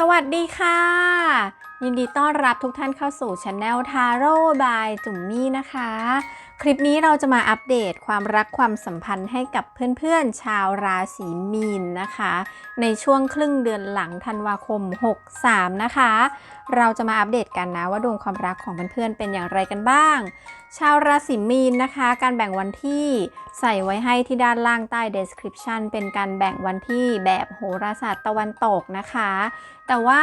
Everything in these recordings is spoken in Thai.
สวัสดีค่ะ ยินดีต้อนรับทุกท่านเข้าสู่ช anel ทาโร่บายจุ๋มมี่นะคะ คลิปนี้เราจะมาอัปเดตความรักความสัมพันธ์ให้กับเพื่อนๆ ชาวราศีมีนนะคะ ในช่วงครึ่งเดือนหลังธันวาคม 63 นะคะ เราจะมาอัปเดตกันนะว่าดวงความรักของเพื่อนๆเป็นอย่างไรกันบ้าง ชาวราศีมีนนะคะ การแบ่งวันที่ใส่ไว้ให้ที่ด้านล่างใต้ description เป็นการแบ่งวันที่แบบโหราศาสตร์ตะวันตกนะคะ แต่ว่า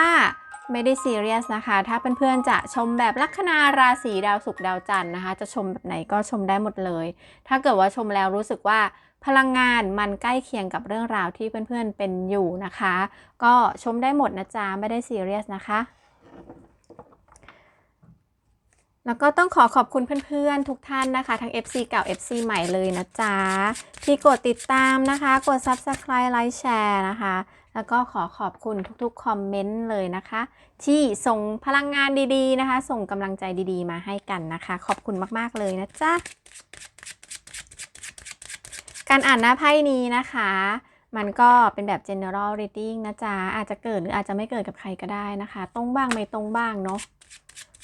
ไม่ได้ซีเรียสนะคะ ถ้าเพื่อนๆจะชมแบบลัคนาราศีดาวศุกร์ดาวจันทร์นะคะ จะชมแบบไหนก็ชมได้หมดเลย ถ้าเกิดว่าชมแล้วรู้สึกว่าพลังงานมันใกล้เคียงกับเรื่องราวที่เพื่อนๆเป็นอยู่นะคะ ก็ชมได้หมดนะจ๊ะไม่ได้ซีเรียสนะคะแล้วก็ต้องขอขอบคุณเพื่อนๆ ทุกท่านนะคะ ทั้ง FC เก่า FC ใหม่เลยนะจ๊ะ ที่กดติดตามนะคะ กด Subscribe ไลค์แชร์นะคะ แล้วก็ขอขอบคุณทุกๆคอมเมนต์เลยนะคะ ที่ส่งพลังงานดีๆนะคะ ส่งกำลังใจดีๆ มาให้กันนะคะ ขอบคุณมากๆเลยนะจ๊ะการอ่านหน้าไพ่นี้นะคะ มันก็เป็นแบบ general reading นะจ๊ะ อาจจะเกิดหรืออาจจะไม่เกิดกับใครก็ได้นะคะ ตรงบ้างไม่ตรงบ้างเนาะ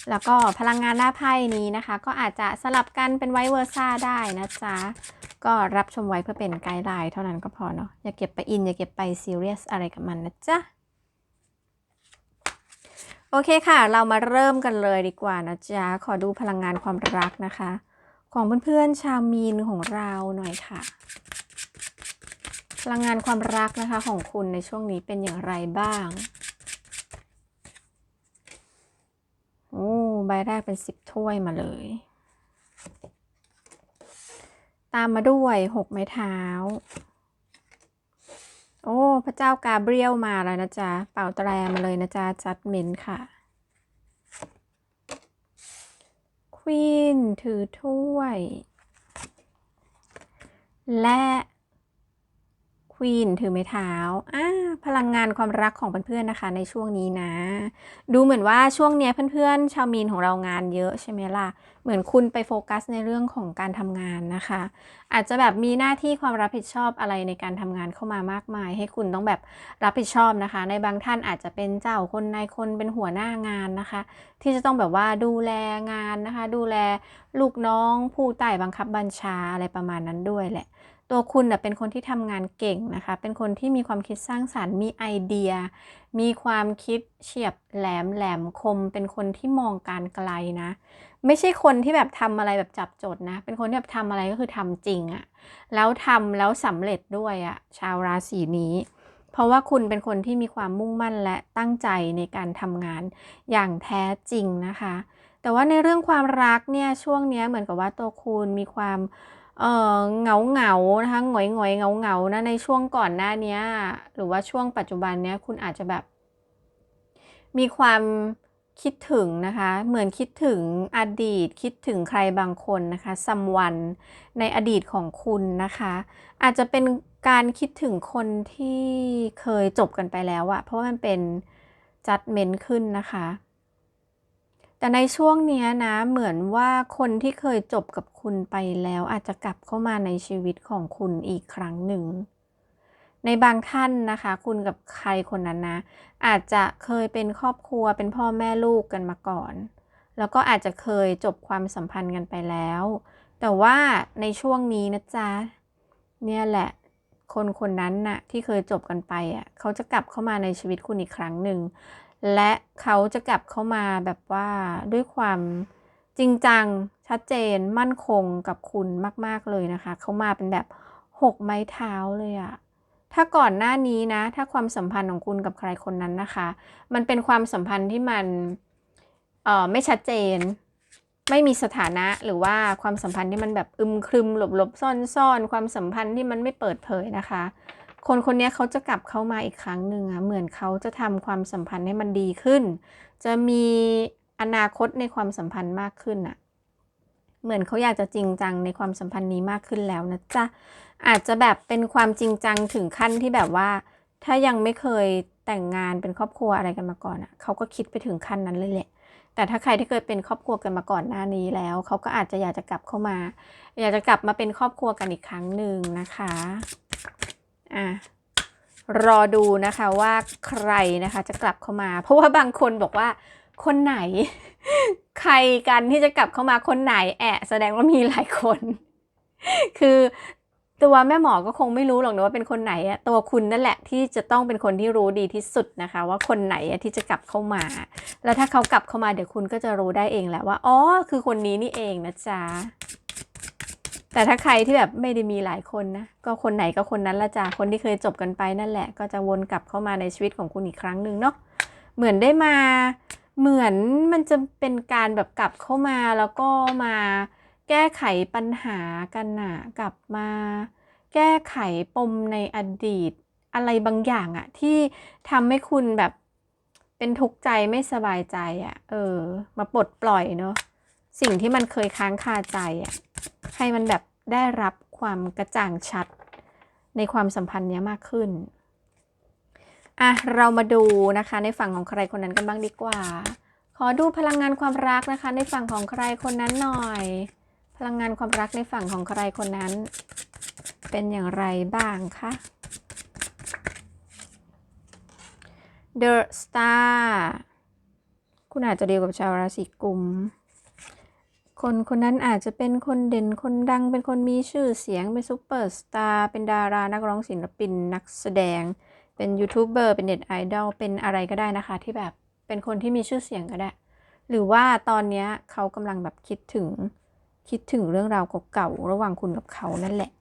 แล้วก็พลังงานหน้าไพ่นี้นะคะ ก็อาจจะสลับกันเป็นไวเวอร์ซ่าได้นะจ๊ะ ก็รับชมไว้เพื่อเป็นไกด์ไลน์เท่านั้นก็พอเนาะอย่าเก็บไปอิน อย่าเก็บไปซีเรียสอะไรกับมันนะจ๊ะ โอเคค่ะ เรามาเริ่มกันเลยดีกว่านะจ๊ะ ขอดูพลังงานความรักนะคะ ของเพื่อนๆชาวมีนของเราหน่อยค่ะ พลังงานความรักนะคะของคุณในช่วงนี้เป็นอย่างไรบ้างโอ้ใบแรกเป็นสิบถ้วยมาเลย ตามมาด้วยหกไม้เท้า โอ้ พระเจ้ากาเบรียลมาแล้วนะจ๊ะ เป่าแตรมาเลยนะจ๊ะ จัดเมนค่ะ ควีนถือถ้วย และ ควีนถือไม้เท้าอ่าพลังงานความรักของเพื่อนๆนะคะ ในช่วงนี้นะ ดูเหมือนว่าช่วงเนี้ยเพื่อนๆ ชาวมีนของเรางานเยอะใช่ไหมล่ะ เหมือนคุณไปโฟกัสในเรื่องของการทำงานนะคะ อาจจะแบบมีหน้าที่ความรับผิดชอบอะไรในการทำงานเข้ามามากมาย ให้คุณต้องแบบรับผิดชอบนะคะ ในบางท่านอาจจะเป็นเจ้าคนนายคนเป็นหัวหน้างานนะคะ ที่จะต้องแบบว่าดูแลงานนะคะ ดูแลลูกน้องผู้ใต้บังคับบัญชาอะไรประมาณนั้นด้วยแหละ ตัวคุณนะเป็นคนที่ทำงานเก่งนะคะ เป็นคนที่มีความคิดสร้างสารรค์ มีไอเดีย มีความคิดเฉียบแหลมแหลมคม เป็นคนที่มองการไกลนะ ไม่ใช่คนที่แบบทำอะไรแบบจับจดนะ เป็นคนที่แบบทำอะไรก็คือทำจริงอะแล้วทำแล้วสำเร็จด้วยอะชาวราศีนี้ เพราะว่าคุณเป็นคนที่มีความมุ่งมั่นและตั้งใจในการทำงานอย่างแท้จริงนะคะ แต่ว่าในเรื่องความรักเนี่ยช่วงนี้เหมือนกับว่าตัวคุณมีความ เออเหงาเหงานะคะหงอยหงอยเหงาเหงานะในช่วงก่อนหน้านี้หรือว่าช่วงปัจจุบันเนี้ยคุณอาจจะแบบ มีความคิดถึงนะคะ เหมือนคิดถึงอดีตคิดถึงใครบางคนนะคะซัมวันในอดีตของคุณนะคะ อาจจะเป็นการคิดถึงคนที่เคยจบกันไปแล้วอะเพราะมันเป็นจัดเมนขึ้นนะคะ แต่ในช่วงนี้นะเหมือนว่าคนที่เคยจบกับคุณไปแล้วอาจจะกลับเข้ามาในชีวิตของคุณอีกครั้งหนึ่ง ในบางท่านนะคะ คุณกับใครคนนั้นนะ อาจจะเคยเป็นครอบครัวเป็นพ่อแม่ลูกกันมาก่อน แล้วก็อาจจะเคยจบความสัมพันธ์กันไปแล้ว แต่ว่าในช่วงนี้นะจ๊ะเนี่ยแหละคนคนนั้นน่ะที่เคยจบกันไปอะเขาจะกลับเข้ามาในชีวิตคุณอีกครั้งหนึ่ง และเขาจะกลับเข้ามาแบบว่าด้วยความจริงจังชัดเจนมั่นคงกับคุณมาก ๆเลยนะคะ เขามาเป็นแบบหกไม้เท้าเลยอะถ้าก่อนหน้านี้นะ ถ้าความสัมพันธ์ของคุณกับใครคนนั้นนะคะ มันเป็นความสัมพันธ์ที่มันเอ่อไม่ชัดเจน ไม่มีสถานะหรือว่าความสัมพันธ์ที่มันแบบอึมครึมหลบหลบซ่อนซ่อนความสัมพันธ์ที่มันไม่เปิดเผยนะคะ คนคนนี้เขาจะกลับเข้ามาอีกครั้งหนึ่งอะเหมือนเขาจะทำความสัมพันธ์ให้มันดีขึ้น จะมีอนาคตในความสัมพันธ์มากขึ้นอะเหมือนเขาอยากจะจริงจังในความสัมพันธ์นี้มากขึ้นแล้วนะจ๊ะอาจจะแบบเป็นความจริงจังถึงขั้นที่แบบว่า ถ้ายังไม่เคยแต่งงานเป็นครอบครัวอะไรกันมาก่อนอะเขาก็คิดไปถึงขั้นนั้นเลยแหละแต่ถ้าใครที่เคยเป็นครอบครัวกันมาก่อนหน้านี้แล้ว เขาก็อาจจะอยากจะกลับเข้ามา อยากจะกลับมาเป็นครอบครัวกันอีกครั้งหนึ่งนะคะ อะรอดูนะคะว่าใครนะคะจะกลับเข้ามา เพราะว่าบางคนบอกว่าคนไหน ใครกันที่จะกลับเข้ามาคนไหน แอะแสดงว่ามีหลายคน คือตัวแม่หมอก็คงไม่รู้หรอกนะว่าเป็นคนไหนอะตัวคุณนั่นแหละที่จะต้องเป็นคนที่รู้ดีที่สุดนะคะ ว่าคนไหนอะที่จะกลับเข้ามา แล้วถ้าเขากลับเข้ามาเดี๋ยวคุณก็จะรู้ได้เองแหละว่าอ๋อคือคนนี้นี่เองนะจ๊ะ แต่ถ้าใครที่แบบไม่ได้มีหลายคนนะ ก็คนไหนก็คนนั้นละจ้ะคนที่เคยจบกันไปนั่นแหละ ก็จะวนกลับเข้ามาในชีวิตของคุณอีกครั้งหนึ่งเนาะเหมือนได้มาเหมือนมันจะเป็นการแบบกลับเข้ามาแล้วก็มาแก้ไขปัญหากันนะกลับมา แก้ไขปมในอดีต อะไรบางอย่างอะที่ทำให้คุณแบบเป็นทุกข์ใจไม่สบายใจอะเออ มาปลดปล่อยเนาะ สิ่งที่มันเคยค้างคาใจอะให้มันแบบได้รับความกระจ่างชัดในความสัมพันธ์เนี้ยมากขึ้นอะเรามาดูนะคะในฝั่งของใครคนนั้นกันบ้างดีกว่า ขอดูพลังงานความรักนะคะ ในฝั่งของใครคนนั้นหน่อย พลังงานความรักในฝั่งของใครคนนั้น เป็นอย่างไรบ้างคะ The Star คุณอาจจะเดียวกับชาวราศีกุม คนคนนั้นอาจจะเป็นคนเด่นคนดัง เป็นคนมีชื่อเสียง เป็นซูเปอร์สตาร์ เป็นดารา นักร้องศิลปิน นักแสดง เป็นยูทูบเบอร์ เป็นเน็ตไอดอล เป็นอะไรก็ได้นะคะ ที่แบบเป็นคนที่มีชื่อเสียงก็ได้ หรือว่าตอนนี้เขากำลังแบบคิดถึง คิดถึงเรื่องราวเก่าๆระหว่างคุณกับเขานั่นแหละ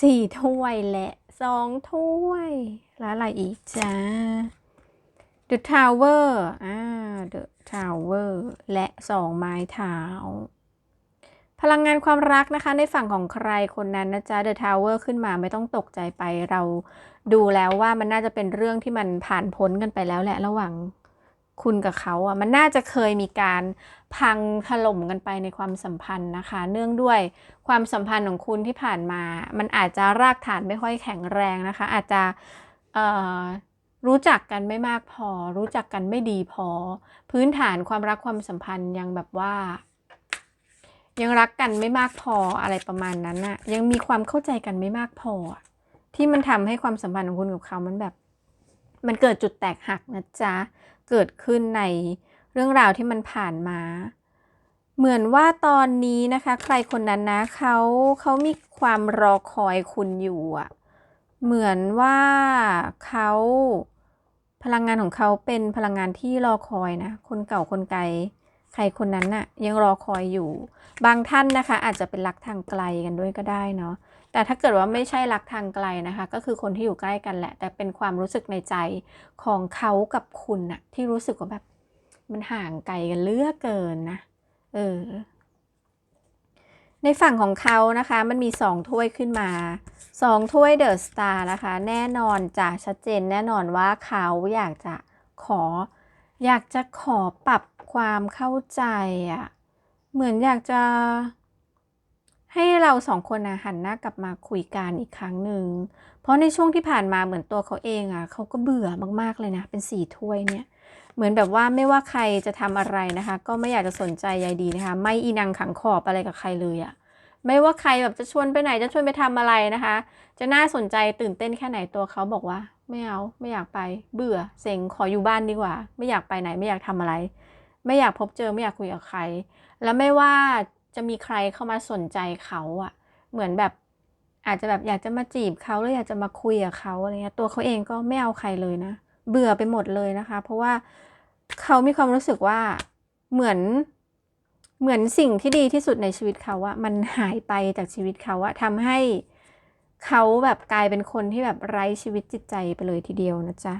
สี่ถ้วยและสองถ้วย แล้วอะไรอีกจ้า The Tower อ่า The Tower และสองไม้เท้า พลังงานความรักนะคะ ในฝั่งของใครคนนั้นนะจ๊ะ The Tower ขึ้นมาไม่ต้องตกใจไปเราดูแล้วว่ามันน่าจะเป็นเรื่องที่มันผ่านพ้นกันไปแล้วแหละระหว่างคุณกับเขาอะมันน่าจะเคยมีการพังถล่มกันไปในความสัมพันธ์นะคะ เนื่องด้วยความสัมพันธ์ของคุณที่ผ่านมา มันอาจจะรากฐานไม่ค่อยแข็งแรงนะคะ อาจจะเอ่อ รู้จักกันไม่มากพอ รู้จักกันไม่ดีพอ พื้นฐานความรักความสัมพันธ์ยังแบบว่า ยังรักกันไม่มากพออะไรประมาณนั้นน่ะ ยังมีความเข้าใจกันไม่มากพอ ที่มันทำให้ความสัมพันธ์ของคุณกับเขามันแบบ มันเกิดจุดแตกหักนะจ๊ะ เกิดขึ้นในเรื่องราวที่มันผ่านมาเหมือนว่าตอนนี้นะคะ ใครคนนั้นนะเขาเขามีความรอคอยคุณอยู่อะเหมือนว่าเขา พลังงานของเขาเป็นพลังงานที่รอคอยนะ คนเก่าคนไกล ใครคนนั้นน่ะยังรอคอยอยู่ บางท่านนะคะ อาจจะเป็นรักทางไกลกันด้วยก็ได้เนาะ แต่ถ้าเกิดว่าไม่ใช่รักทางไกลนะคะ ก็คือคนที่อยู่ใกล้กันแหละ แต่เป็นความรู้สึกในใจของเขากับคุณน่ะที่รู้สึกว่าแบบมันห่างไกลกันเลือกเกินนะ เออ ในฝั่งของเขานะคะมันมีสองถ้วยขึ้นมาสองถ้วยเดอะสตาร์นะคะ แน่นอนจะชัดเจนแน่นอนว่าเขาอยากจะขอ อยากจะขอปรับความเข้าใจอะเหมือนอยากจะ ให้เราสองคนนะหันหน้ากลับมาคุยกันอีกครั้งหนึ่งเพราะในช่วงที่ผ่านมาเหมือนตัวเขาเองอะเขาก็เบื่อมากๆเลยนะ เป็นสี่ถ้วยเนี่ย เหมือนแบบว่าไม่ว่าใครจะทำอะไรนะคะ ก็ไม่อยากจะสนใจใยดีนะคะ ไม่อีนังขังขอบอะไรกับใครเลยอะไม่ว่าใครแบบจะชวนไปไหนจะชวนไปทำอะไรนะคะ จะน่าสนใจตื่นเต้นแค่ไหนตัวเขาบอกว่า ไม่เอาไม่อยากไป เบื่อเซ็งขออยู่บ้านดีกว่า ไม่อยากไปไหนไม่อยากทำอะไร ไม่อยากพบเจอไม่อยากคุยกับใคร แล้วไม่ว่าจะมีใครเข้ามาสนใจเขาอะเหมือนแบบอาจจะแบบอยากจะมาจีบเขาหรืออยากจะมาคุยกับเขาอะไรเงี้ยตัวเขาเองก็ไม่เอาใครเลยนะ เบื่อไปหมดเลยนะคะ เพราะว่าเขามีความรู้สึกว่าเหมือนเหมือนสิ่งที่ดีที่สุดในชีวิตเขาอะมันหายไปจากชีวิตเขาอะทำให้เขาแบบกลายเป็นคนที่แบบไร้ชีวิตจิตใจไปเลยทีเดียวนะจ๊ะ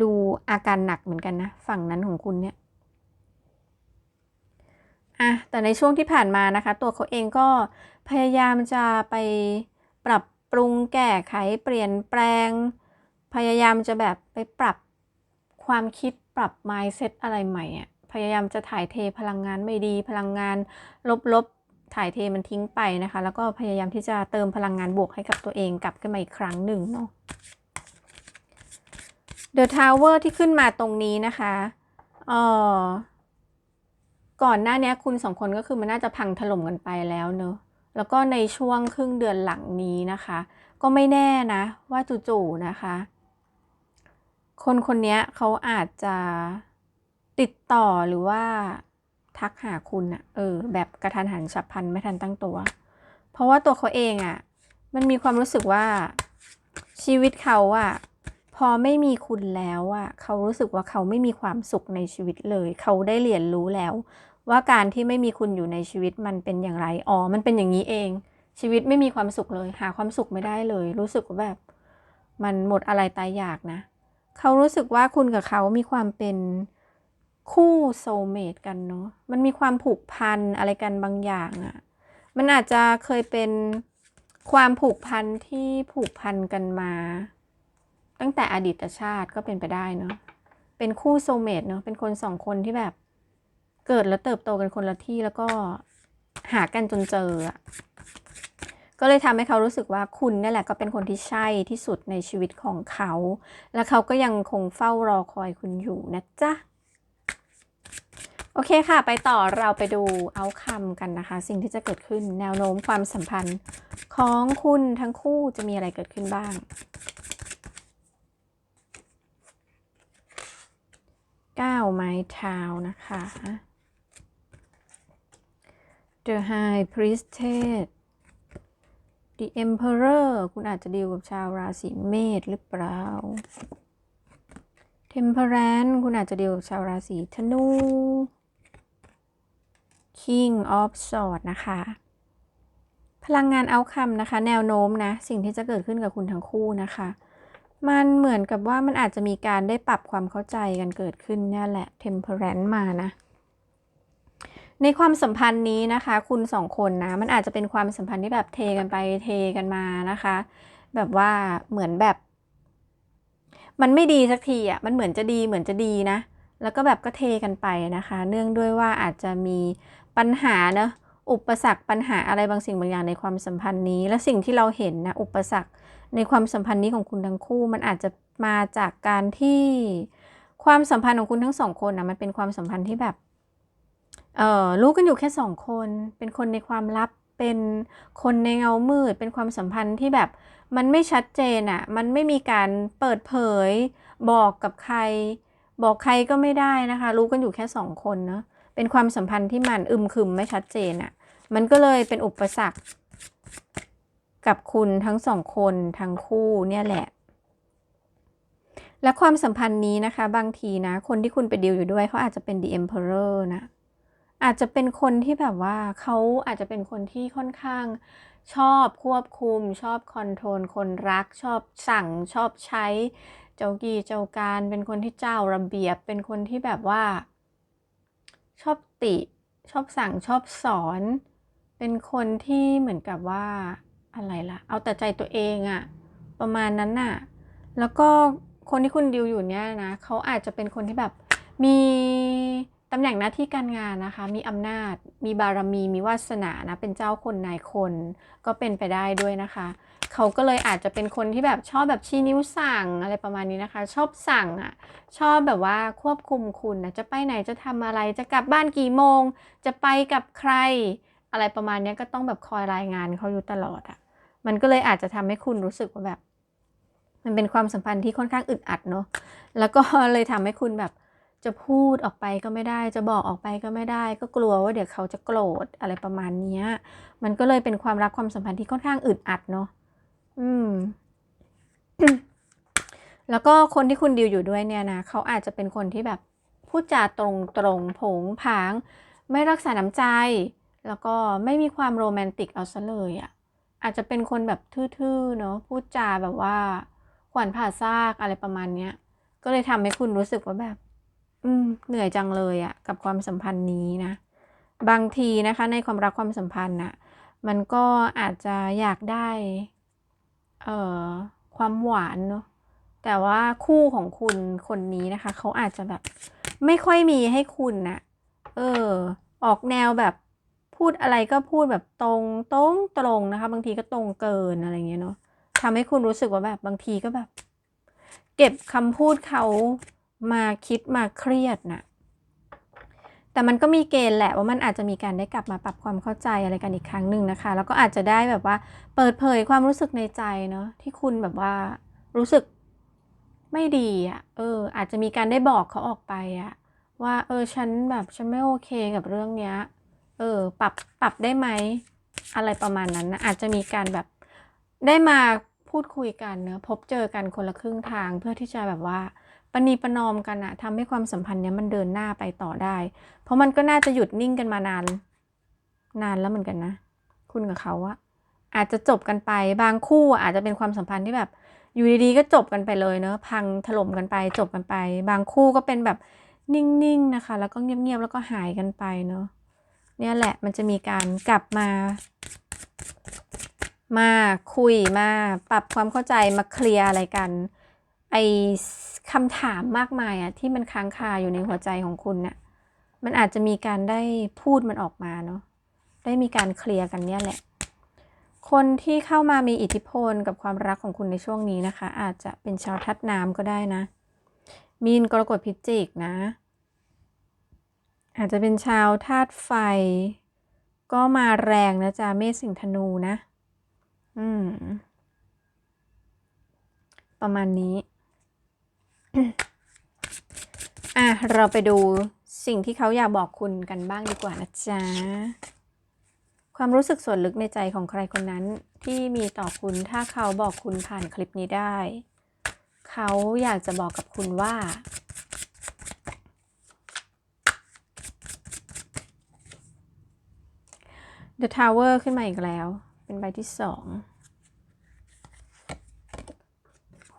ดูอาการหนักเหมือนกันนะ ฝั่งนั้นของคุณเนี่ยอะแต่ในช่วงที่ผ่านมานะคะ ตัวเขาเองก็พยายามจะไปปรับปรุงแก้ไขเปลี่ยนแปลง พยายามจะแบบไปปรับความคิดปรับ mindset อะไรใหม่อะพยายามจะถ่ายเทพลังงานไม่ดี พลังงานลบๆถ่ายเทมันทิ้งไปนะคะ แล้วก็พยายามที่จะเติมพลังงานบวกให้กับตัวเองกลับขึ้นมาอีกครั้งหนึ่งเนาะ The Tower ที่ขึ้นมาตรงนี้นะคะเออก่อนหน้านี้คุณสองคนก็คือมันน่าจะพังถล่มกันไปแล้วเนอะแล้วก็ในช่วงครึ่งเดือนหลังนี้นะคะ ก็ไม่แน่นะว่าจู่ๆนะคะ คนคนนี้เขาอาจจะติดต่อหรือว่าทักหาคุณอะเออ แบบกระทันหันฉับพลันไม่ทันตั้งตัว เพราะว่าตัวเขาเองอะมันมีความรู้สึกว่าชีวิตเขาอะพอไม่มีคุณแล้วอะเขารู้สึกว่าเขาไม่มีความสุขในชีวิตเลย เขาได้เรียนรู้แล้ว ว่าการที่ไม่มีคุณอยู่ในชีวิตมันเป็นอย่างไรอ๋อมันเป็นอย่างนี้เอง ชีวิตไม่มีความสุขเลย หาความสุขไม่ได้เลย รู้สึกว่าแบบ มันหมดอะไรตายอยากนะ เขารู้สึกว่าคุณกับเขามีความเป็นคู่โซเมตกันเนาะ มันมีความผูกพันอะไรกันบางอย่างอะมันอาจจะเคยเป็นความผูกพันที่ผูกพันกันมา ตั้งแต่อดีตชาติก็เป็นไปได้เนาะ เป็นคู่โซเมตเนาะ เป็นคนสองคนที่แบบเกิดแล้วเติบโตกันคนละที่แล้วก็หากันจนเจออะ ก็เลยทำให้เขารู้สึกว่าคุณนี่แหละก็เป็นคนที่ใช่ที่สุดในชีวิตของเขา และเขาก็ยังคงเฝ้ารอคอยคุณอยู่นะจ๊ะโอเคค่ะ ไปต่อเราไปดูเอาคำกันนะคะ สิ่งที่จะเกิดขึ้นแนวโน้มความสัมพันธ์ของคุณทั้งคู่จะมีอะไรเกิดขึ้นบ้าง ก้าวไม้เท้านะคะ The High Priestess The Emperor คุณอาจจะดีลกับชาวราศีเมษหรือเปล่า Temperance คุณอาจจะดีลกับชาวราศีธนู King of Swords นะคะ พลังงานเอาคำนะคะ แนวโน้มนะ สิ่งที่จะเกิดขึ้นกับคุณทั้งคู่นะคะ มันเหมือนกับว่ามันอาจจะมีการได้ปรับความเข้าใจกันเกิดขึ้นนี่แหละ Temperance มานะ ในความสัมพันธ์นี้นะคะ คุณสองคนนะ มันอาจจะเป็นความสัมพันธ์ที่แบบเทกันไปเทกันมานะคะ แบบว่าเหมือนแบบ มันไม่ดีสักทีอะมันเหมือนจะดีเหมือนจะดีนะ แล้วก็แบบก็เทกันไปนะคะ เนื่องด้วยว่าอาจจะมีปัญหาเนอะอุปสรรคปัญหาอะไรบางสิ่งบางอย่างในความสัมพันธ์นี้ และสิ่งที่เราเห็นนะอุปสรรคในความสัมพันธ์นี้ของคุณทั้งคู่ มันอาจจะมาจากการที่ความสัมพันธ์ของคุณทั้งสองคนนะมันเป็นความสัมพันธ์ที่แบบ เอ่อรู้กันอยู่แค่สองคน เป็นคนในความลับ เป็นคนในเงามืด เป็นความสัมพันธ์ที่แบบมันไม่ชัดเจนอะ่ะ มันไม่มีการเปิดเผย บอกกับใคร บอกใครก็ไม่ได้นะคะ รู้กันอยู่แค่สองคนเนาะ เป็นความสัมพันธ์ที่มันอึมครึมไม่ชัดเจนอะ่ะ มันก็เลยเป็นอุปสรรค กับคุณทั้งสองคนทั้งคู่เนี่ยแหละ และความสัมพันธ์นี้นะคะ บางทีนะ คนที่คุณไปดีลอยู่ด้วยเขาอาจจะเป็น the emperor นะ อาจจะเป็นคนที่แบบว่าเขาอาจจะเป็นคนที่ค่อนข้างชอบควบคุม ชอบคอนโทรลคนรัก ชอบสั่งชอบใช้ เจ้ากี้เจ้าการ เป็นคนที่เจ้าระเบียบ เป็นคนที่แบบว่า ชอบติ ชอบสั่งชอบสอน เป็นคนที่เหมือนกับว่าอะไรล่ะ เอาแต่ใจตัวเองอะประมาณนั้นน่ะ แล้วก็คนที่คุณดิวอยู่เนี่ยนะเขาอาจจะเป็นคนที่แบบมี ตำแหน่งหน้าที่การงานนะคะ มีอำนาจ มีบารมี มีวาสนานะเป็นเจ้าคนนายคนก็เป็นไปได้ด้วยนะคะ เขาก็เลยอาจจะเป็นคนที่แบบชอบแบบชี้นิ้วสั่งอะไรประมาณนี้นะคะ ชอบสั่งอะชอบแบบว่าควบคุมคุณนะจะไปไหนจะทำอะไรจะกลับบ้านกี่โมง จะไปกับใคร อะไรประมาณนี้ก็ต้องแบบคอยรายงานเขาอยู่ตลอดอะมันก็เลยอาจจะทำให้คุณรู้สึกว่าแบบ มันเป็นความสัมพันธ์ที่ค่อนข้างอึดอัดเนาะแล้วก็เลยทำให้คุณแบบ จะพูดออกไปก็ไม่ได้ จะบอกออกไปก็ไม่ได้ ก็กลัวว่าเดี๋ยวเขาจะโกรธอะไรประมาณนี้มันก็เลยเป็นความรักความสัมพันธ์ที่ค่อนข้างอึดอัดเนาะอืม แล้วก็คนที่คุณดิวอยู่ด้วยเนี่ยนะเขาอาจจะเป็นคนที่แบบพูดจาตรงตรงๆผงผาง ไม่รักษาน้ำใจ แล้วก็ไม่มีความโรแมนติกเอาซะเลยอะ่ะอาจจะเป็นคนแบบทื่อๆเนาะพูดจาแบบว่าขวัญผ่าซากอะไรประมาณเนี้ยก็เลยทำให้คุณรู้สึกว่าแบบ อืมเหนื่อยจังเลยอะกับความสัมพันธ์นี้นะ บางทีนะคะ ในความรักความสัมพันธ์น่ะ มันก็อาจจะอยากได้ เอ่อความหวานเนาะแต่ว่าคู่ของคุณคนนี้นะคะ เขาอาจจะแบบ ไม่ค่อยมีให้คุณนะเออ ออกแนวแบบพูดอะไรก็พูดแบบตรงตรงตรงนะคะ บางทีก็ตรงเกินอะไรเงี้ยเนาะทำให้คุณรู้สึกว่าแบบบางทีก็แบบ เก็บคำพูดเขา มาคิดมาเครียดนะแต่มันก็มีเกณฑ์แหละว่ามันอาจจะมีการได้กลับมาปรับความเข้าใจอะไรกันอีกครั้งหนึ่งนะคะ แล้วก็อาจจะได้แบบว่าเปิดเผยความรู้สึกในใจเนาะที่คุณแบบว่ารู้สึกไม่ดีอะ่ะเออ อาจจะมีการได้บอกเขาออกไปอะว่า เออฉันแบบฉันไม่โอเคกับเรื่องเนี้ยเออ ปรับปรับได้ไหมอะไรประมาณนั้นนะอาจจะมีการแบบได้มาพูดคุยกันเนอะพบเจอกันคนละครึ่งทางเพื่อที่จะแบบว่า ปณีประนอมกันอะทำให้ความสัมพันธ์เนี้ยมันเดินหน้าไปต่อได้ เพราะมันก็น่าจะหยุดนิ่งกันมานาน นานแล้วเหมือนกันนะ คุณกับเขาอะอาจจะจบกันไปบางคู่อะอาจจะเป็นความสัมพันธ์ที่แบบ อยู่ดีๆก็จบกันไปเลยเนอะพังถล่มกันไปจบกันไป บางคู่ก็เป็นแบบนิ่งๆนะคะ แล้วก็เงียบๆแล้วก็หายกันไปเนอะเนี่ยแหละมันจะมีการกลับมา มาคุยมาปรับความเข้าใจมาเคลียร์อะไรกัน ไอ คำถามมากมายอะที่มันค้างคาอยู่ในหัวใจของคุณน่ะมันอาจจะมีการได้พูดมันออกมาเนาะได้มีการเคลียร์กันเนี่ยแหละ คนที่เข้ามามีอิทธิพลกับความรักของคุณในช่วงนี้นะคะ อาจจะเป็นชาวทัดน้ำก็ได้นะ มีนกรกฎพิจิกนะ อาจจะเป็นชาวธาตุไฟ ก็มาแรงนะจ๊ะเมษสิงห์ธนูนะ อืม ประมาณนี้ อะ เราไปดูสิ่งที่เขาอยากบอกคุณกันบ้างดีกว่านะจ๊ะ ความรู้สึกส่วนลึกในใจของใครคนนั้นที่มีต่อคุณถ้าเขาบอกคุณผ่านคลิปนี้ได้ เขาอยากจะบอกกับคุณว่า The Tower ขึ้นมาอีกแล้ว เป็นใบที่สอง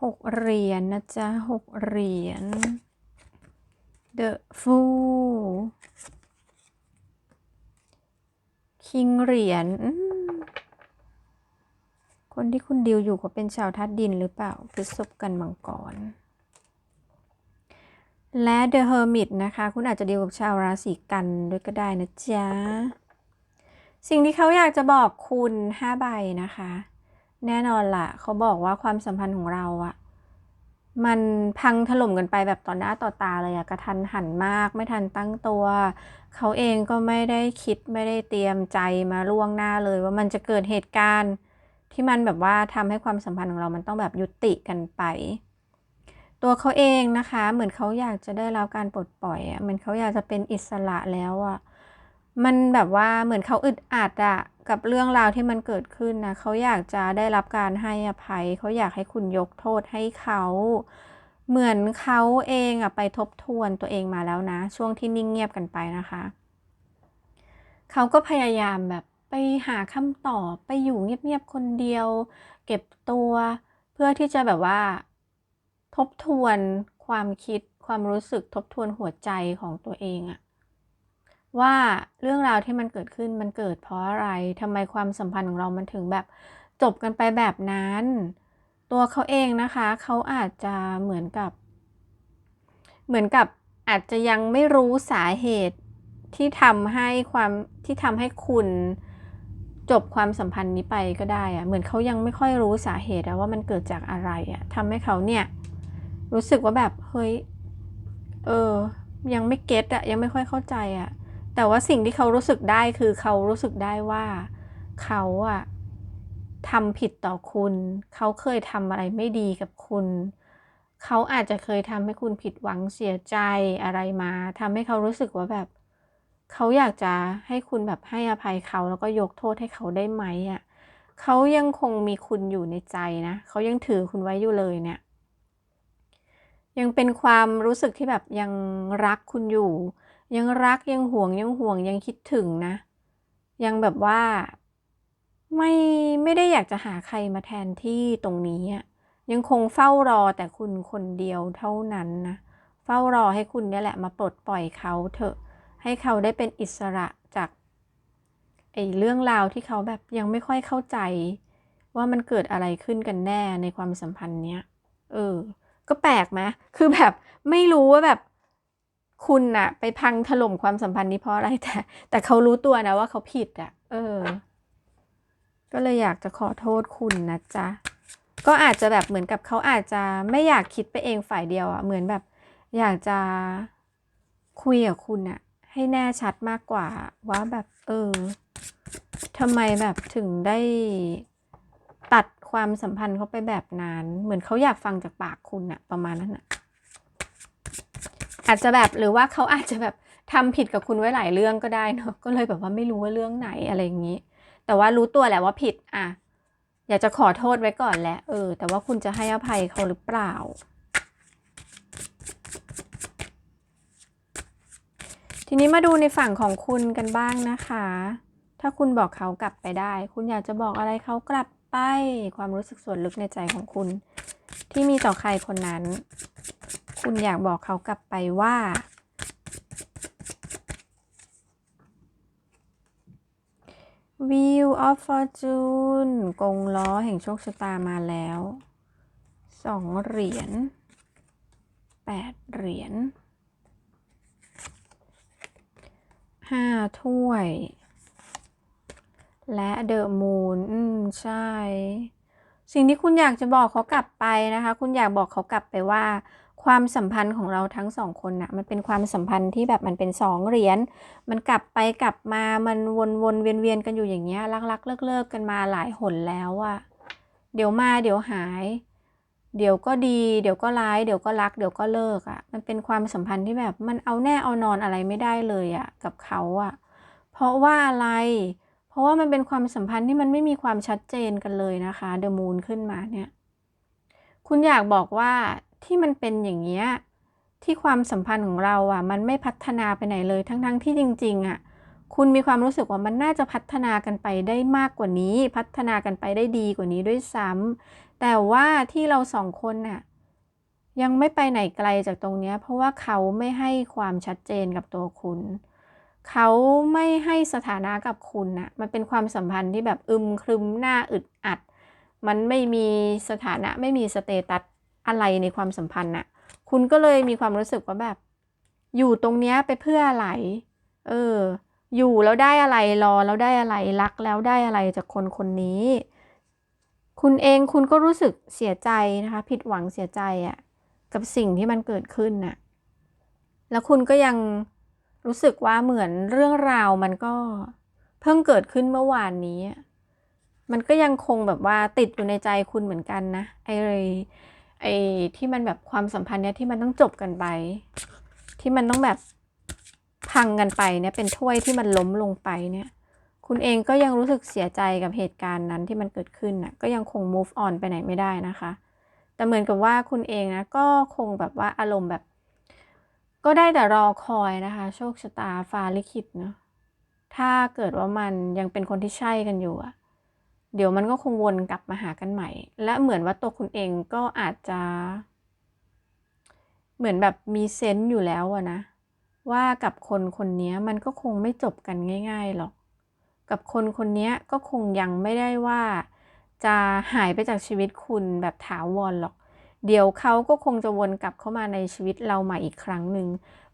หกเหรียญนะจ๊ะหกเหรียญ The Fool คิงเหรียญคนที่คุณดิวอยู่ก็เป็นชาวธาตุดินหรือเปล่าพฤษภกันมังกร และ The Hermit นะคะ คุณอาจจะดีลกับชาวราศีกันด้วยก็ได้นะจ๊ะ สิ่งที่เขาอยากจะบอกคุณห้าใบนะคะ แน่นอนละเขาบอกว่าความสัมพันธ์ของเราอะมันพังถล่มกันไปแบบต่อหน้าต่อตาเลยอะกระทันหันมาก ไม่ทันตั้งตัว เขาเองก็ไม่ได้คิดไม่ได้เตรียมใจมาล่วงหน้าเลย ว่ามันจะเกิดเหตุการณ์ ที่มันแบบว่าทำให้ความสัมพันธ์ของเรามันต้องแบบยุติกันไป ตัวเขาเองนะคะ เหมือนเขาอยากจะได้รับการปลดปล่อยอะเหมือนเขาอยากจะเป็นอิสระแล้วอะมันแบบว่าเหมือนเขาอึดอัดอะ กับเรื่องราวที่มันเกิดขึ้นนะเขาอยากจะได้รับการให้อภัย เขาอยากให้คุณยกโทษให้เขา เหมือนเขาเองอะไปทบทวนตัวเองมาแล้วนะ ช่วงที่นิ่งเงียบกันไปนะคะเขาก็พยายามแบบไปหาคำตอบไปอยู่เงียบๆคนเดียว เก็บตัวเพื่อที่จะแบบว่า ทบทวนความคิดความรู้สึกทบทวนหัวใจของตัวเองอะ ว่าเรื่องราวที่มันเกิดขึ้นมันเกิดเพราะอะไรทำไมความสัมพันธ์ของเรามันถึงแบบจบกันไปแบบนั้น ตัวเขาเองนะคะเขาอาจจะเหมือนกับ เหมือนกับอาจจะยังไม่รู้สาเหตุที่ทำให้ความที่ทำให้คุณจบความสัมพันธ์นี้ไปก็ได้อะเหมือนเขายังไม่ค่อยรู้สาเหตุว่ามันเกิดจากอะไรอะทำให้เขาเนี่ยรู้สึกว่าแบบเฮ้ยเออยังไม่เก็ตอะยังไม่ค่อยเข้าใจอะ แต่ว่าสิ่งที่เขารู้สึกได้คือเขารู้สึกได้ว่าเขาอะทำผิดต่อคุณ เขาเคยทำอะไรไม่ดีกับคุณ เขาอาจจะเคยทำให้คุณผิดหวังเสียใจอะไรมาทำให้เขารู้สึกว่าแบบ เขาอยากจะให้คุณแบบให้อภัยเขาแล้วก็ยกโทษให้เขาได้ไหมอะเขายังคงมีคุณอยู่ในใจนะ เขายังถือคุณไว้อยู่เลยเนี่ย ยังเป็นความรู้สึกที่แบบยังรักคุณอยู่ ยังรักยังห่วงยังห่วงยังคิดถึงนะ ยังแบบว่าไม่ไม่ได้อยากจะหาใครมาแทนที่ตรงนี้อะยังคงเฝ้ารอแต่คุณคนเดียวเท่านั้นนะเฝ้ารอให้คุณเนี่ยแหละมาปลดปล่อยเขาเถอะ ให้เขาได้เป็นอิสระจากไอ้เรื่องราวที่เขาแบบยังไม่ค่อยเข้าใจ ว่ามันเกิดอะไรขึ้นกันแน่ในความสัมพันธ์เนี้ยเออ ก็แปลกไหมคือแบบไม่รู้ว่าแบบ คุณอะไปพังถล่มความสัมพันธ์นี้เพราะอะไรแต่ แต่เขารู้ตัวนะว่าเขาผิดอะเออ ก็เลยอยากจะขอโทษคุณนะจ๊ะก็อาจจะแบบเหมือนกับเขาอาจจะไม่อยากคิดไปเองฝ่ายเดียวอะเหมือนแบบ อยากจะคุยกับคุณอะใให้แน่ชัดมากกว่าว่าแบบ เออทำไมแบบถึงได้ตัดความสัมพันธ์เขาไปแบบนั้น เหมือนเขาอยากฟังจากปากคุณอะประมาณนั้นอะ อาจจะแบบหรือว่าเขาอาจจะแบบทำผิดกับคุณไว้หลายเรื่องก็ได้เนอะก็เลยแบบว่าไม่รู้ว่าเรื่องไหนอะไรอย่างนี้ แต่ว่ารู้ตัวแหละว่าผิดอะอยากจะขอโทษไว้ก่อนแหละเออ แต่ว่าคุณจะให้อภัยเขาหรือเปล่า ทีนี้มาดูในฝั่งของคุณกันบ้างนะคะ ถ้าคุณบอกเขากลับไปได้ คุณอยากจะบอกอะไรเขากลับไป ความรู้สึกส่วนลึกในใจของคุณ ที่มีต่อใครคนนั้น คุณอยากบอกเขากลับไปว่า Wheel of Fortune กงล้อแห่งโชคชะตามาแล้วสองเหรียญแปดเหรียญห้าถ้วย และเดอะมูนอืม ใช่ สิ่งที่คุณอยากจะบอกเขากลับไปนะคะ คุณอยากบอกเขากลับไปว่า ความสัมพันธ์ของเราทั้งสองคนน่ะมันเป็นความสัมพันธ์ที่แบบมันเป็นสองเหรียญมันกลับไปกลับมามันวนวนเวียนเวียนๆกันอยู่อย่างเงี้ยรักรักเลิกเลิกๆกันมาหลายหนแล้วอะเดี๋ยวมาเดี๋ยวหาย เดี๋ยวก็ดี เดี๋ยวก็ร้าย เดี๋ยวก็รัก เดี๋ยวก็เลิกอะมันเป็นความสัมพันธ์ที่แบบมันเอาแน่เอานอนอะไรไม่ได้เลยอะกับเขาอะเพราะว่าอะไร เพราะว่ามันเป็นความสัมพันธ์ที่มันไม่มีความชัดเจนกันเลยนะคะเดอะมูนขึ้นมาเนี่ยคุณอยากบอกว่า ที่มันเป็นอย่างเงี้ยที่ความสัมพันธ์ของเราอะ มันไม่พัฒนาไปไหนเลยทั้งๆทที่จริง ๆ อะ คุณมีความรู้สึกว่ามันน่าจะพัฒนากันไปได้มากกว่านี้ พัฒนากันไปได้ดีกว่านี้ด้วยซ้ำแต่ว่าที่เราสองคนน่ะยังไม่ไปไหนไกลจากตรงเนี้ยเพราะว่าเขาไม่ให้ความชัดเจนกับตัวคุณ เขาไม่ให้สถานะกับคุณน่ะมันเป็นความสัมพันธ์ที่แบบอึมครึมหน้าอึดอัด มันไม่มีสถานะไม่มีสเตตัส อะไรในความสัมพันธ์น่ะ คุณก็เลยมีความรู้สึกว่าแบบ อยู่ตรงเนี้ยไปเพื่ออะไร เออ อยู่แล้วได้อะไรรอแล้วได้อะไรรักแล้วได้อะไรจากคนคนนี้ คุณเองคุณก็รู้สึกเสียใจนะคะ ผิดหวังเสียใจอะ่ะกับสิ่งที่มันเกิดขึ้นน่ะ แล้วคุณก็ยังรู้สึกว่าเหมือนเรื่องราวมันก็เพิ่งเกิดขึ้นเมื่อวานนี้ มันก็ยังคงแบบว่าติดอยู่ในใจคุณเหมือนกันนะไอ้ ไอ้ที่มันแบบความสัมพันธ์เนี้ยที่มันต้องจบกันไป ที่มันต้องแบบพังกันไปเนี่ยเป็นถ้วยที่มันล้มลงไปเนี่ย คุณเองก็ยังรู้สึกเสียใจกับเหตุการณ์นั้นที่มันเกิดขึ้นน่ะก็ยังคง move on ไปไหนไม่ได้นะคะ แต่เหมือนกับว่าคุณเองนะก็คงแบบว่าอารมณ์แบบ ก็ได้แต่รอคอยนะคะ โชคชะตาฟ้าลิขิตเนาะถ้าเกิดว่ามันยังเป็นคนที่ใช่กันอยู่อะ เดี๋ยวมันก็คงวนกลับมาหากันใหม่ และเหมือนว่าตัวคุณเองก็อาจจะ เหมือนแบบมีเซนส์อยู่แล้วอะนะ ว่ากับคนคนนี้มันก็คงไม่จบกันง่าย ๆหรอก กับคนคนนี้ก็คงยังไม่ได้ว่า จะหายไปจากชีวิตคุณแบบถาวรหรอก เดี๋ยวเขาก็คงจะวนกลับเข้ามาในชีวิตเราใหม่อีกครั้งหนึ่ง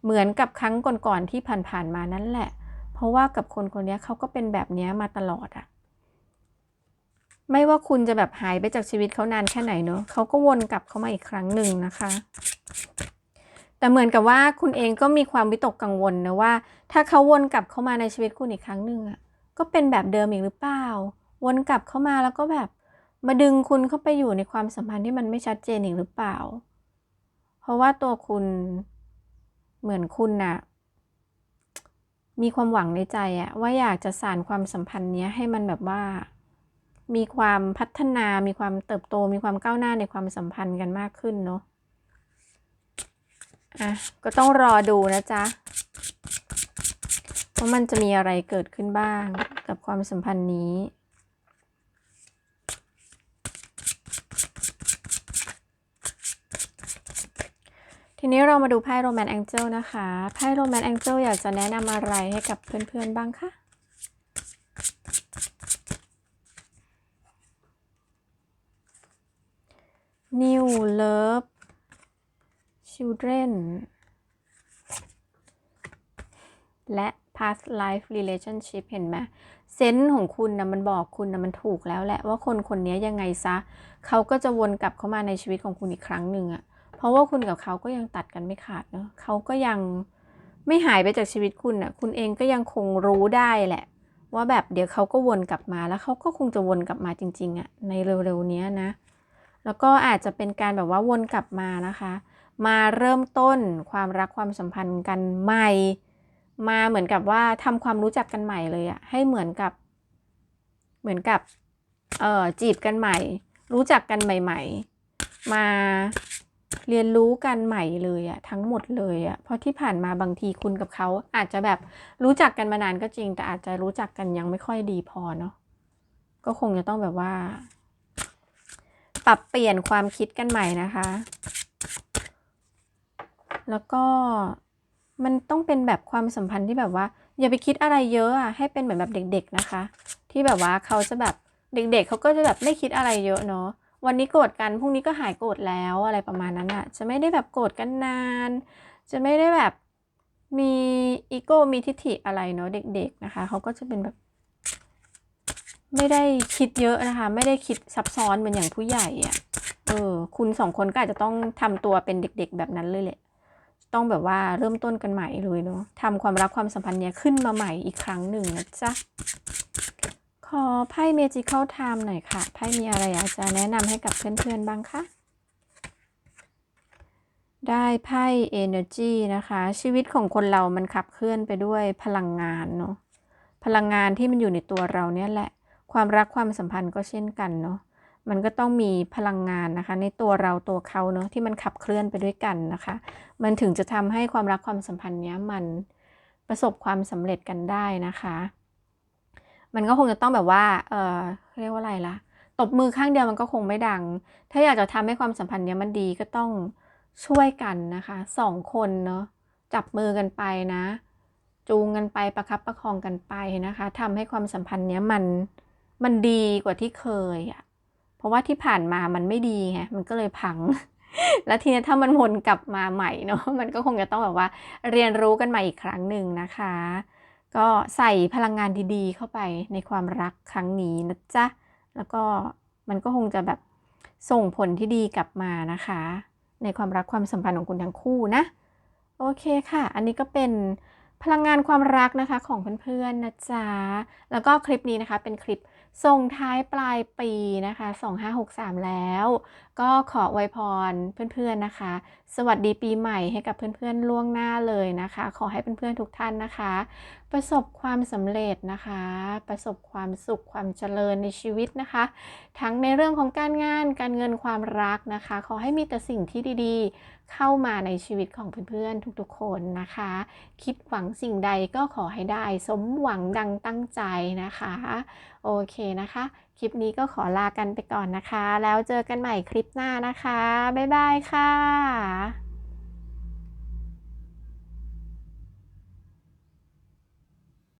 เหมือนกับครั้งก่อนๆที่ผ่านๆมานั่นแหละ เพราะว่ากับคนคนนี้เขาก็เป็นแบบนี้มาตลอดอะ ไม่ว่าคุณจะแบบหายไปจากชีวิตเขานานแค่ไหนเนอะเขาก็วนกลับเข้ามาอีกครั้งหนึ่งนะคะ แต่เหมือนกับว่าคุณเองก็มีความวิตกกังวลนะว่า ถ้าเขาวนกลับเข้ามาในชีวิตคุณอีกครั้งหนึ่งอะก็เป็นแบบเดิมอีกหรือเปล่า วนกลับเข้ามาแล้วก็แบบมาดึงคุณเข้าไปอยู่ในความสัมพันธ์ที่มันไม่ชัดเจนอีกหรือเปล่า เพราะว่าตัวคุณเหมือนคุณน่ะ มีความหวังในใจอะว่าอยากจะสานความสัมพันธ์เนี้ยให้มันแบบว่า มีความพัฒนา มีความเติบโต มีความก้าวหน้าในความสัมพันธ์กันมากขึ้นเนาะ อะ ก็ต้องรอดูนะจ๊ะว่ามันจะมีอะไรเกิดขึ้นบ้างกับความสัมพันธ์นี้ ทีนี้เรามาดูไพ่โรแมนแองเจิลนะคะ ไพ่โรแมนแองเจิลอยากจะแนะนำอะไรให้กับเพื่อนๆบ้างคะ New Love Children และ Past Life Relationship เห็นไหมเซนส์ของคุณนะมันบอกคุณนะมันถูกแล้วแหละว่าคนคนนี้ยังไงซะ เขาก็จะวนกลับเข้ามาในชีวิตของคุณอีกครั้งหนึ่งอะเพราะว่าคุณกับเขาก็ยังตัดกันไม่ขาดเนอะเขาก็ยังไม่หายไปจากชีวิตคุณอะคุณเองก็ยังคงรู้ได้แหละ ว่าแบบเดี๋ยวเขาก็วนกลับมาแล้วเขาก็คงจะวนกลับมาจริง ๆอะในเร็วๆนี้นะ แล้วก็อาจจะเป็นการแบบว่าวนกลับมานะคะ มาเริ่มต้นความรักความสัมพันธ์กันใหม่ มาเหมือนกับว่าทำความรู้จักกันใหม่เลยอะให้เหมือนกับ เหมือนกับเอ่อจีบกันใหม่ รู้จักกันใหม่ ๆ มาเรียนรู้กันใหม่เลยอะทั้งหมดเลยอะเพราะที่ผ่านมาบางทีคุณกับเขาอาจจะแบบรู้จักกันมานานก็จริง แต่อาจจะรู้จักกันยังไม่ค่อยดีพอเนาะก็คงจะต้องแบบว่า ปรับเปลี่ยนความคิดกันใหม่นะคะ แล้วก็มันต้องเป็นแบบความสัมพันธ์ที่แบบว่า อย่าไปคิดอะไรเยอะอะให้เป็นเหมือนแบบเด็ก ๆนะคะ ที่แบบว่าเขาจะแบบเด็ก ๆเขาก็จะแบบไม่คิดอะไรเยอะเนาะวันนี้โกรธกันพรุ่งนี้ก็หายโกรธแล้วอะไรประมาณนั้นอะจะไม่ได้แบบโกรธกันนาน จะไม่ได้แบบมีอีโก้มีทิฐิอะไรเนาะเด็ก ๆนะคะเขาก็จะเป็นแบบ ไม่ได้คิดเยอะนะคะ ไม่ได้คิดซับซ้อนเหมือนอย่างผู้ใหญ่อะเออ คุณสองคนก็อาจจะต้องทำตัวเป็นเด็ก ๆ แบบนั้นเลยแหละ ต้องแบบว่าเริ่มต้นกันใหม่เลยเนาะทำความรักความสัมพันธ์เนี้ยขึ้นมาใหม่อีกครั้งหนึ่งนะจ๊ะ ขอไพ่ Magical Time หน่อยค่ะ ไพ่มีอะไรอยากจะแนะนำให้กับเพื่อนๆบ้างคะได้ไพ่ Energy นะคะ ชีวิตของคนเรามันขับเคลื่อนไปด้วยพลังงานเนาะพลังงานที่มันอยู่ในตัวเราเนี่ยแหละ ความรักความสัมพันธ์ก็เช่นกันเนาะมันก็ต้องมีพลังงานนะคะ ในตัวเราตัวเขาเนาะที่มันขับเคลื่อนไปด้วยกันนะคะ มันถึงจะทำให้ความรักความสัมพันธ์เนี้ยมันประสบความสำเร็จกันได้นะคะ มันก็คงจะต้องแบบว่า เออเรียกว่าอะไรล่ะ ตบมือข้างเดียวมันก็คงไม่ดัง ถ้าอยากจะทำให้ความสัมพันธ์เนี้ยมันดีก็ต้องช่วยกันนะคะสองคนเนาะจับมือกันไปนะ จูงกันไปประคับประคองกันไปนะคะทำให้ความสัมพันธ์เนี้ยมัน มันดีกว่าที่เคยอะเพราะว่าที่ผ่านมามันไม่ดีไงมันก็เลยพัง แล้วทีนี้ถ้ามันวนกลับมาใหม่เนาะมันก็คงจะต้องแบบว่า เรียนรู้กันใหม่อีกครั้งหนึ่งนะคะ ก็ใส่พลังงานดีๆ เข้าไปในความรักครั้งนี้นะจ๊ะแล้วก็มันก็คงจะแบบส่งผลที่ดีกลับมานะคะ ในความรักความสัมพันธ์ของคุณทั้งคู่นะ โอเคค่ะ อันนี้ก็เป็นพลังงานความรักนะคะของเพื่อนๆนะจ๊ะ แล้วก็คลิปนี้นะคะเป็นคลิป ส่งท้ายปลายปีนะคะ 2563 แล้ว ก็ขออวยพรเพื่อนๆนะคะ สวัสดีปีใหม่ให้กับเพื่อนๆล่วงหน้าเลยนะคะ ขอให้เพื่อนๆทุกท่านนะคะ ประสบความสำเร็จนะคะ ประสบความสุขความเจริญในชีวิตนะคะ ทั้งในเรื่องของการงานการเงินความรักนะคะ ขอให้มีแต่สิ่งที่ดีๆ เข้ามาในชีวิตของเพื่อนๆทุกๆคนนะคะ คิดหวังสิ่งใดก็ขอให้ได้ สมหวังดังตั้งใจนะคะ โอเคนะคะ คลิปนี้ก็ขอลากันไปก่อนนะคะ แล้วเจอกันใหม่คลิปหน้านะคะ บ๊ายบายค่ะ